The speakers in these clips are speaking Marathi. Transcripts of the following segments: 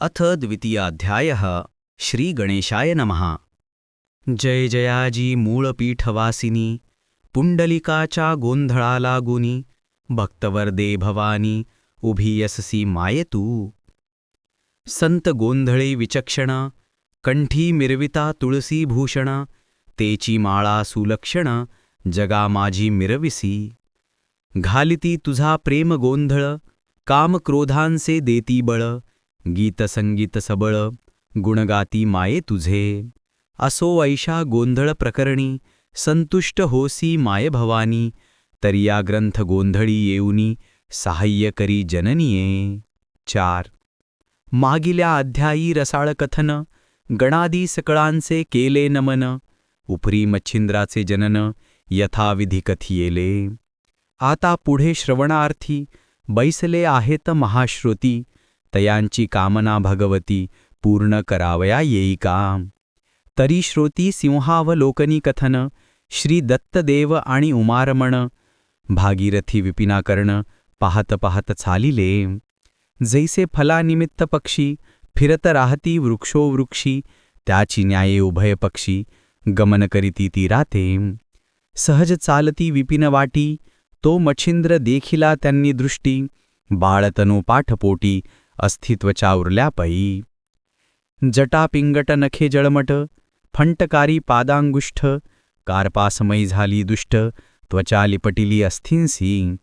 अथ द्वितीयाध्यायः श्रीगणेशाय नमः। जय जयाजी मूळपीठवासिनी पुंडलिकाच्या गोंधळाला गुनी भक्तवर्दे भवानी उभी मायतु संत गोंधळे विचक्षण कंठी मिरविता तुळसी भूषण तेची माळा सुलक्षण जगा माझी मिरविसी। घालिती तुझा प्रेम गोंधळ काम क्रोधांसे देती बळ गीतसंगीत सबळ गुणगाती माये तुझे. असो ऐशा गोंधळ प्रकरणी संतुष्ट होसी माय भवानी तरी या ग्रंथ गोंधळी येऊनी सहाय्य करी जननीये. चार. मागिल्या अध्यायी रसाळ कथन गणादी सकळांचे केले नमन उपरी मच्छिंद्राचे जनन यथाविधी कथियेले. आता पुढे श्रवणार्थी बैसले आहेत महाश्रुती तयांची कामना भगवती पूर्ण करावया येई का तरी श्रोती सिंहावलोकनी कथन श्री दत्तदेव आणि उमारमण भागीरथी विपिनाकर्ण पाहत पाहत चालिले। जैसे फलानिमित्त पक्षी फिरत राहती वृक्षो वृक्षी त्याची न्याये उभय पक्षी गमन करीती ती राते। सहज चालती विपिन वाटी तो मच्छिंद्र देखिला त्यांनी दृष्टी बाळतनो पाठपोटी अस्तित्व चावरल्या पै जटा पिंगट नखे जळमट फंटकारी पादांगुष्ठ कार्पासमयी झाली दुष्ट त्वचा लिपटिली अस्थिंसी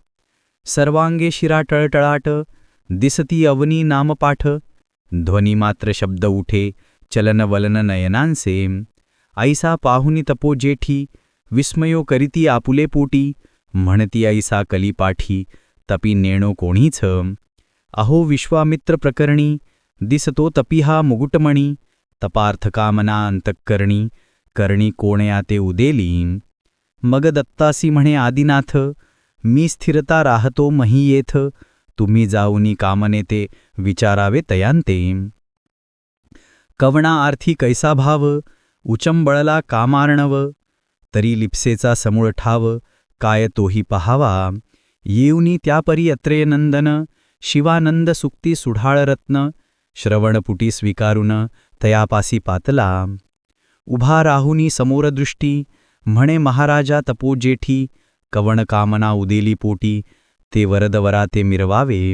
सर्वांगे शिरा टळटळाट दिसती अवनी नामपाठ ध्वनी मात्र शब्द उठे चलन वलन नयनांसे ऐसा पाहुनी तपो जेठी विस्मयो करीती आपुले पोटी म्हणती ऐसा कलीपाठी तपी नेणो कोणीच। अहो विश्वामित्र प्रकरणी दिसतो तपिहा मुगुटमणी तपार्थकामना अंतकरणी करणी कोणया ते उदेली मग दत्तासी म्हणे आदिनाथ मी स्थिरता राहतो मही येथ तुम्ही जाऊनी कामने ते विचारावे तयांते कवणा आर्थी कैसा भाव उचंबळला कामार्णव तरी लिप्सेचा समूळ ठाव काय तोही पहावा. येऊनी त्यापरी अत्रेयनंदन शिवानंद सुक्ती सुढाळरत्न श्रवणपुटी स्वीकारून तयापासी पातला. उभा राहुनी समोरदृष्टी म्हणे महाराजा तपोजेठी कवण कामना उदेली पोटी ते वरदवरा ते मिरवावे.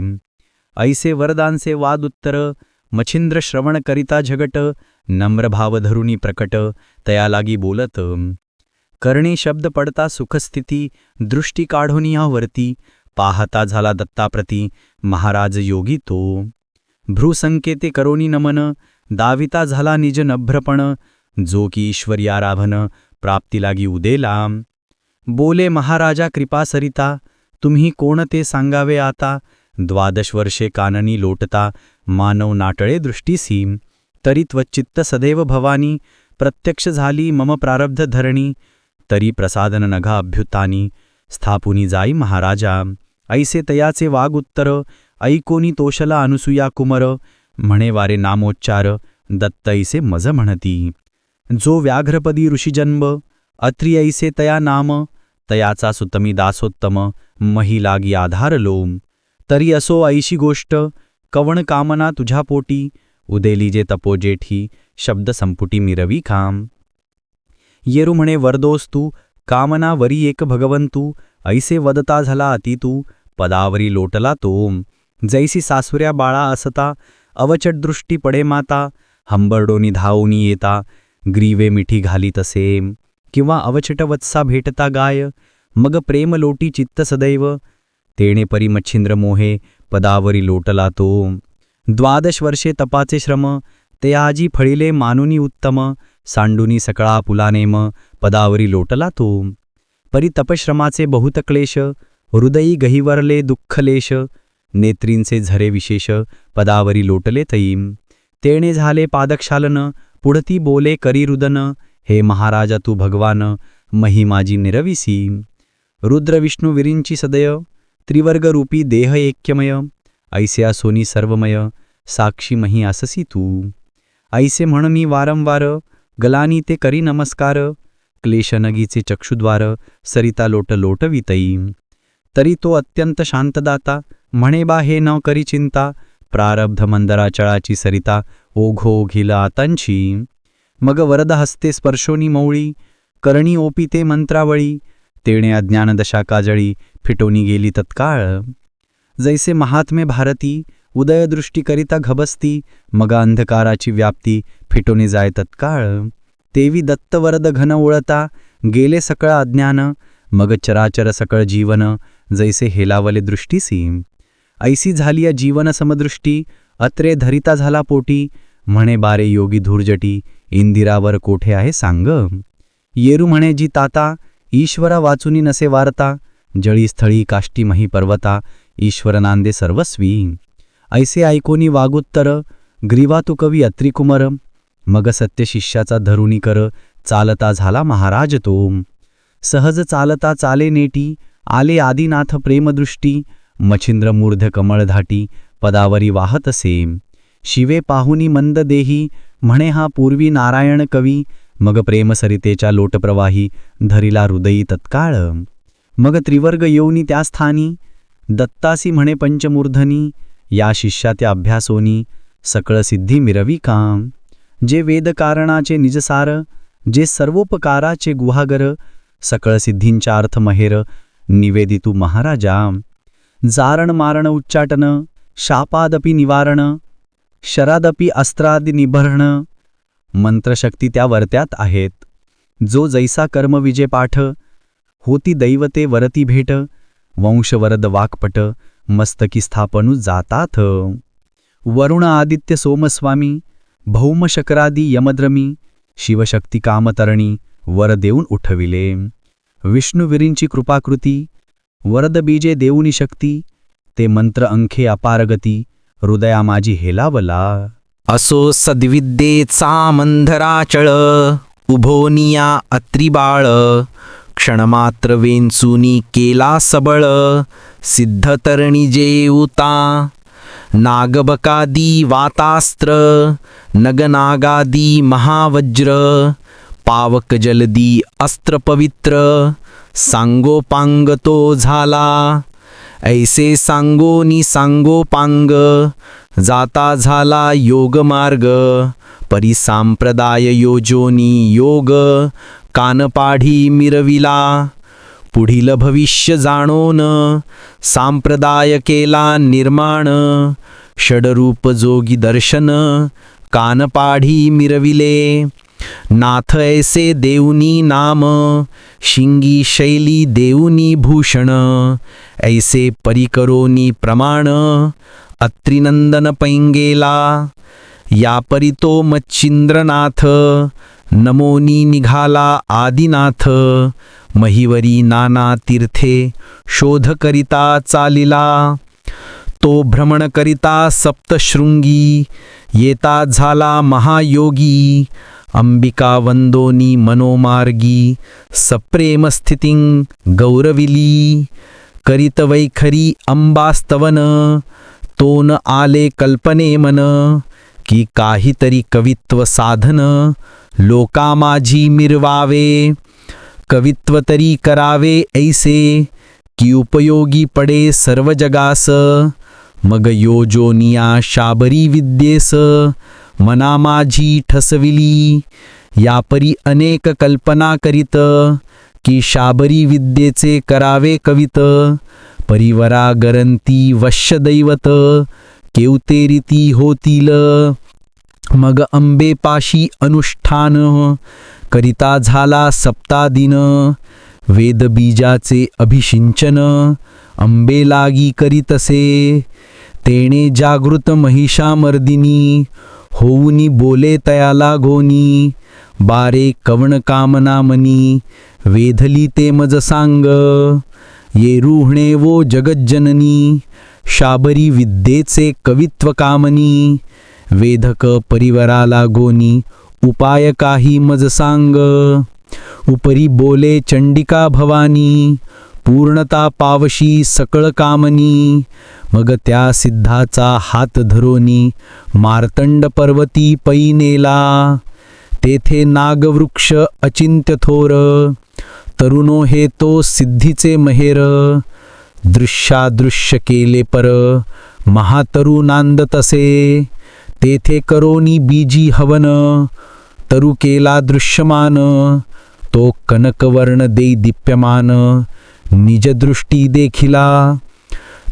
ऐसे वरदांचे वादुत्तर मच्छिंद्र श्रवण करिता झगट नम्र भाव प्रकट तया लागी बोलत. करणे शब्द पडता सुखस्थिती दृष्टी काढोनी वरती पाहता झाला दत्ताप्रती महाराज योगी तो. भ्रूसंकेते करोनी नमन दाविता झाला निज नभ्रपण जो की ईश्वर्याराभन आराभन प्राप्ती लागी उदेला. बोले महाराजा कृपा सरिता तुम्ही कोण ते सांगावे आता? द्वादश वर्षे काननी लोटता मानव नाटळे दृष्टीसी. तरी त्वचित्त सदैव भवानी प्रत्यक्ष झाली मम प्रारब्ध धरणी. तरी प्रसादन नघा अभ्युतानी स्थापुनी जाई महाराजा. ऐसे तयाचे वाग उत्तर ऐकोनी तोषला अनुसुया कुमर म्हणे वारे नामोच्चार दत्त ऐसे मज म्हणती. जो व्याघ्रपदी ऋषीजन्म अत्री ऐसे तया नाम तयाचा सुतमी दासोत्तम महिलागी आधार लोम. तरी असो ऐशी गोष्ट कवण कामना तुझ्या पोटी उदेली जे तपोजेठी शब्द संपुटी मिरवी खाम. येरू म्हणे वरदोस्तू कामना वरी एक भगवंतू ऐसे वदता झाला अति तू पदावरी लोटला तोम. जैसी सासुऱ्या बाळा असता अवचट दृष्टी पडे माता हंबरडोनी धावनी येता ग्रीवे मिठी घाली तसे किंवा अवचटवत्सा भेटता गाय मग प्रेम लोटी चित्त सदैव. तेणे परी मच्छिंद्र मोहे पदावरी लोटला तो द्वादश वर्षे तपाचे श्रम ते आजी फळिले मानुनी उत्तम सांडुनी सकळा पुलानेम पदावरी लोटला तो परी तपश्रमाचे बहुत क्लेश हृदयी गहिवरले दुःखलेश नेत्रींचे झरे विशेष पदावरी लोटले तईम तेणे झाले पादक्षालन पुढती बोले करी रुदन. हे महाराजा तू भगवान महिमाजी निरविसी. रुद्र विष्णू विरींची सदय त्रिवर्गरूपी देह ऐक्यमय. ऐस्या सोनी सर्वमय साक्षी मही आससी तू. ऐसे म्हण मी वारंवार गलानी ते करी नमस्कार. क्लेशनगीचे चक्षुद्वार सरिता लोट लोटवितई तरी तो अत्यंत शांतदाता म्हणे बा हे न करी चिंता प्रारब्ध मंदराचळाची सरिता ओघो घिल आतांची मग वरद हस्ते स्पर्शोनी मौळी करणी ओपिते मंत्रावळी तेणे अज्ञानदशा काजळी फिटोनी गेली तत्काळ. जैसे महात्मे भारती उदयदृष्टी करिता घबसती मग अंधकाराची व्याप्ती फिटोनी जाय तत्काळ. तेवी दत्तवरद घन ओळता गेले सकळ अज्ञान मग चराचर सकळ जीवन जैसे हेलावले दृष्टीसी ऐसी झाली या जीवन समदृष्टी अत्रे धरिता झाला पोटी म्हणे बारे योगी धूर्जटी इंदिरावर कोठे आहे सांग। येरू म्हणे जी ताता ईश्वरा वाचुनी नसे वारता जळी स्थळी काष्टी मही पर्वता ईश्वर नांदे सर्वस्वी। ऐसे ऐकोनी वागुत्तर ग्रीवा तु कवी अत्रिकुमर मग सत्य शिष्याचा धरुणी कर चालता झाला महाराज तो सहज चालता चाले नेटी आले आदिनाथ प्रेमदृष्टी मच्छिंद्र मूर्ध कमळधाटी पदावरी वाहत असे शिवे पाहुनी मंद देही म्हणे हा पूर्वी नारायण कवी मग प्रेमसरितेच्या लोटप्रवाही धरिला हृदयी तत्काळ. मग त्रिवर्ग येऊनी त्या स्थानी दत्तासी म्हणे पंचमूर्धनी या शिष्या त्या अभ्यासोनी सकळ सिद्धी मिरवी काम. जे वेदकारणाचे निजसार जे सर्वोपकाराचे गुहागर सकळ सिद्धींच्या अर्थ महेर निवेदितू महाराजा जारण मारण उच्चाटन शापादपी निवारण शरादपी अस्त्रादि निभरण। मंत्रशक्ती त्या वर्त्यात आहेत। जो जैसा कर्मविजय पाठ होती दैवते वरती भेट। वंशवरद वाकपट मस्तकी स्थापनु जातात। वरुण आदित्य सोमस्वामी भौमशकरादी यमद्रमी शिवशक्ती कामतरणी वर देऊन उठविले। विष्णुवीरींची कृपाकृती वरद बीजे देऊनी शक्ती ते मंत्र अंखे अपारगती हृदया माझी हेलावला. असो सद्विद्येचा मंधराचळ उभोनिया अत्रिबाळ क्षणमात्र वेंचुनी केला सबळ सिद्धतरणी जेऊता नागबकादी वातास्त्र नगनागादी महावज्र पावक जलदी अस्त्र पवित्र सांगोपांग तो झाला. ऐसे सांगोनी सांगोपांग जाता झाला योग मार्ग परी परिसांप्रदाय योजोनी योग कानपाढी मिरविला. पुढील भविष्य जाणोन सांप्रदाय केला निर्माण षडरूप जोगी दर्शन कानपाढी मिरविले. नाथ ऐसे देऊनी नाम शिंगी शैली देऊनी भूषण ऐसे परिकरोनी प्रमाण अत्रिनंदन पैंगेला या परितो मच्छिंद्रनाथ नमोनी निघाला आदिनाथ महिवरी नाना तीर्थे शोध करिता चालिला तो भ्रमण करिता सप्तशृंगी येता झाला महायोगी अंबिका वंदोनी मनोमार्गी सप्रेमस्थितिं गौरविली करितवैखरी अंबास्तवन तोन आले कल्पने मन की काहीतरी कवित्व साधन लोका माझी मिरवावे कवित्व तरी करावे ऐसे की उपयोगी पडे सर्व जगास मग योजोनिया शाबरी विद्येस मना माझी ठसविली. यापरी अनेक कल्पना करीत की शाबरी विद्येचे करावे कवित. परिवरा गरंती वश्य दैवत केवतेरीती होतील. मग अंबेपाशी अनुष्ठान करिता झाला सप्तादिन वेदबीजाचे अभिषिंचन अंबे लागी करीतसे तेणे जागृत महिषामर्दिनी होऊनी बोले तयाला घोनी बारे कवण कामना मनी वेधली ते मज सांग ये रुहणे वो जगज्जननी शाबरी विद्येचे कवित्व कामनी वेधक परिवराला गोनी उपाय काही मज सांग उपरी बोले चंडिका भवानी पूर्णता पावशी सकळ कामनी मग त्या सिद्धाचा हात धरोनी मार्तंड पर्वती पै नेला तेथे नागवृक्ष अचिंत्य थोर तरुणो हे तो सिद्धीचे महेर. दृश्यादृश्य केले पर महातरू नांद तसे तेथे करोनी बीजी हवन तरु केला दृश्यमान. तो कनकवर्ण देई दीप्यमान. निजदृष्टी देखिला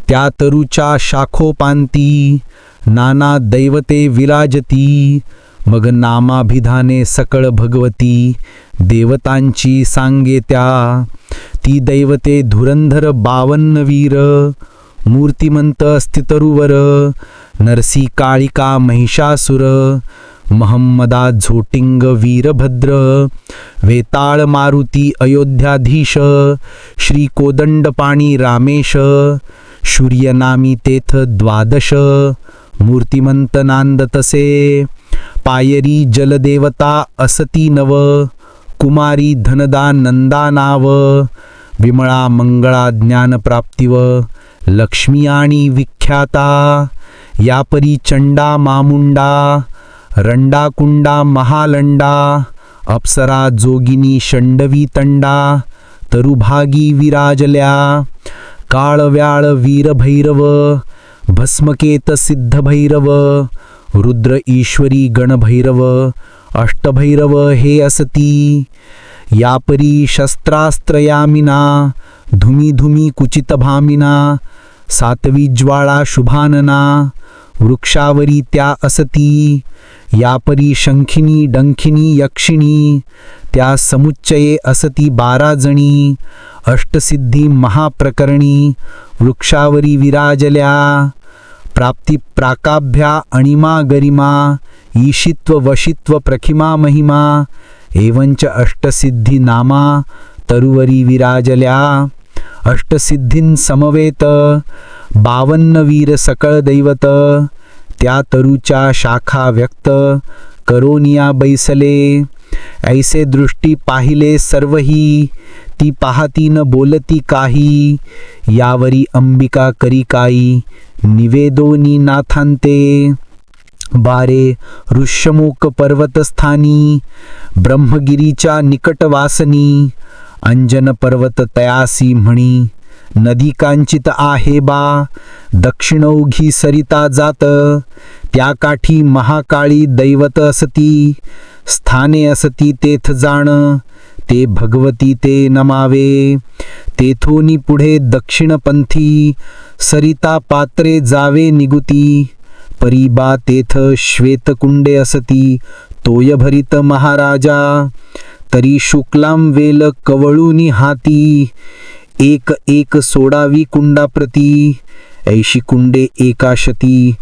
त्या तरुच्या शाखोपांती नाना दैवते विराजती मग नामाभिधाने सकळ भगवती देवतांची सांगे त्या ती दैवते धुरंधर बावन्नवीर मूर्तिमंत अस्तितरुवर नरसी काळिका महिषासुर महम्मदा झोटिंग वीरभद्र वेताळ मारुती अयोध्याधीश श्री रामेश सूर्यनामी तेथ द्वादश मूर्तिमंत नांद तसे पायरी जलदेवता असती नव कुमारी धनदा नंदा नाव विमळा मंगळा ज्ञानप्राप्तिव लक्ष्मी आणि विख्याता यापरी चंडा मामुंडा रंडा कुंडा महालंडा अप्सरा जोगिनी षंडवी तंडा तरुभागी विराजल्या काळव्याळ वीरभैरव भस्मकेत सिद्धभैरव रुद्र ईश्वरी गणभैरव अष्टभैरव हे असती यापरी शस्त्रास्त्रयामिना धुमी धुमी कुचित भामिना सातवी ज्वाळा शुभानना वृक्षावरी त्या असती. यापरी शंखिनी डंखिनी यक्षिणी त्या समुच्चये असती बारा जणी. अष्टसिद्धी महाप्रकरणी वृक्षावरी विराजल्या. प्राप्ती प्राकाभ्या अणिमा गरिमा ईशित्व वशित्व प्रखिमा महिमा एवंच अष्टसिद्धी नामा तरुवरी विराजल्या. अष्टसिद्धीं समवेत बावन्न वीर सकळ दैवत त्या तरुच्या शाखा व्यक्त करोनिया बैसले. ऐसे दृष्टी पाहिले सर्वही ती पाहती न बोलती काही. यावरी अंबिका करी काई निवेदोनी नाथांते. बारे ऋष्यमुख पर्वतस्थानी ब्रह्मगिरीच्या निकटवासनी अंजन पर्वत तयासी म्हणी. नदी कांचित आहे बा. दक्षिणौघी सरिता जात. त्या काठी महाकाळी दैवत असती. स्थाने असती तेथ जाण. ते भगवती ते नमावे. तेथोनी पुढे दक्षिणपंथी. सरिता पात्रे जावे निगुती. परीबा तेथ श्वेतकुंडे असती. तोयभरित महाराजा. तरी शुक्लाम वेल कवळूनी हाती. एक एक सोडावी कुंडाप्रती. ऐशी कुंडे एकाशती.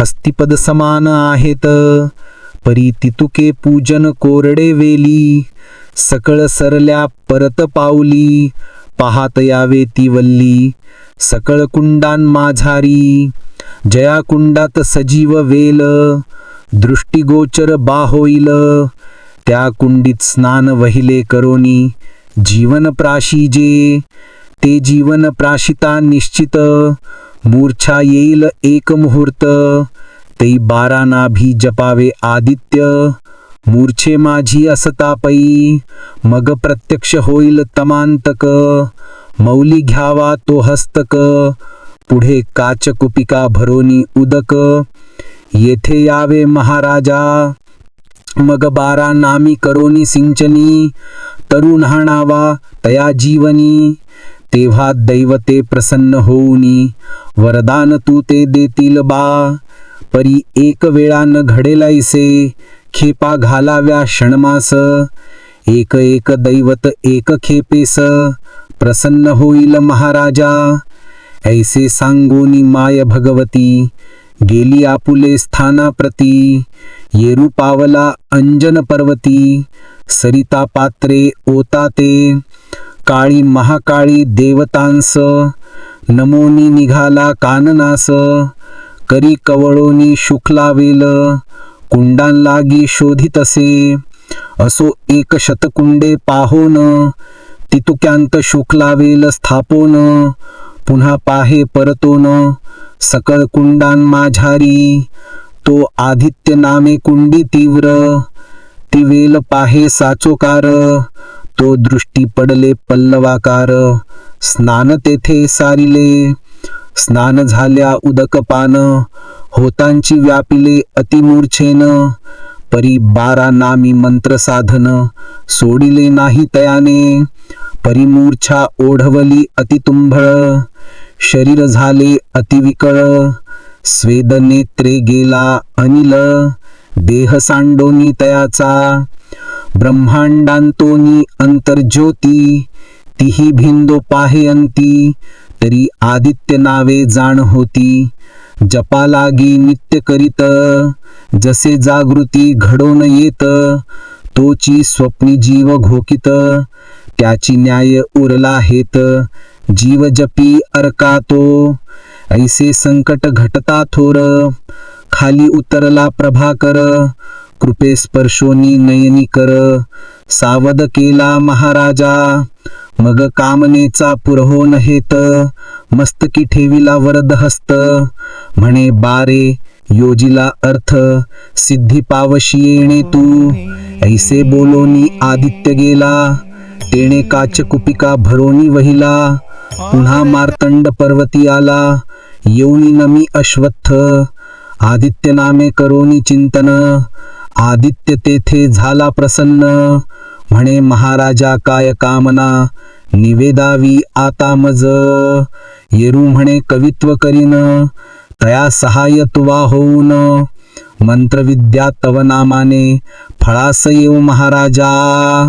हस्तिपद समान आहेत. परी तितुके पूजन कोरडे वेली. सकळ सरल्या परत पावली पाहात यावे ती वल्ली. सकळ कुंडान माझारी. जया कुंडात सजीव वेल. दृष्टीगोचर बा होईल. त्या कुंडीत स्नान वहिले करोनी. जीवन प्राशिजे ते जीवन प्राशिता निश्चित. मूर्छा येईल एक मुहूर्त. ते बारा नाभी जपावे आदित्य. मूर्छे माझी असतापई मग प्रत्यक्ष होईल तमांतक. मौली घ्यावा तो हस्तक. पुढे काच कुपिका भरोनी उदक. येथे यावे महाराजा. मग बारा नामी करोनी सिंचनी. तरुण हाणावा तया जीवनी. तेव्हा दैवते प्रसन्न होऊनी वरदान तू ते देतील बा. परी एक वेळान घडेलायसे खेपा घालाव्या क्षणमास. एक एक दैवत एक खेपेस प्रसन्न होईल महाराजा. ऐसे सांगोनी माय भगवती गेली आपुले स्थानाप्रती. येरू पावला अंजन पर्वती सरिता पात्रे ओता ते. काळी महाकाळी देवतांस नमोनी निघाला काननास करी कवळोनी शुक्लावेल कुंडांलागी लागी शोधितसे असो एक शतकुंडे पाहोन तितुक्यांत शुक्लावेल स्थापोन पुन्हा पाहे परतोन सकळ कुंडान माझारी तो आदित्य नामे कुंडी तीव्र ती वेल पाहे साचोकार तो दृष्टी पडले पल्लवाकार. स्नान तेथे सारिले. स्नान झाल्या उदकपान. होतांची व्यापिले अतिमूर्छेन. परी बारा नामी मंत्र साधन. सोडिले नाही तयाने. परिमूर्छा ओढवली अतितुंभळ. शरीर झाले अतिविकळ. स्वेद नेत्रे गेला अनिल. देह सांडोनी तयाचा. ब्रह्मांडांतोनी अंतर्ज्योती तिही भिंदो पाहेयंती तरी आदित्य नावे जाण होती जपा लागी नित्य करीत जसे जागृती घडोन येत तोची स्वप्नी जीव घोकित त्याची न्याय उरला हेत। जीव जपी अर्का तो ऐसे संकट घटता थोर। खाली उतरला प्रभाकर कृपे स्पर्शोनी नयनी कर सावध केला महाराजा. मग कामनेचा पुरहो हेत मस्तकी ठेविला वरद हस्त. म्हणे बारे योजिला अर्थ सिद्धी पावशी येणे तू. ऐसे बोलोनी आदित्य गेला तेणे काच कुपिका भरोनी वहिला. पुन्हा मार्तंड पर्वती आला येऊनी नमी अश्वत्थ. आदित्य नामे करोनी चिंतन आदित्य तेथे झाला प्रसन्न. म्हणे महाराजा काय कामना? निवेदावी आता मज. येरू म्हणे कवित्व करीन. तया सहाय्य तुवा होऊन. मंत्रविद्या तव नामाने फळास येऊ महाराजा.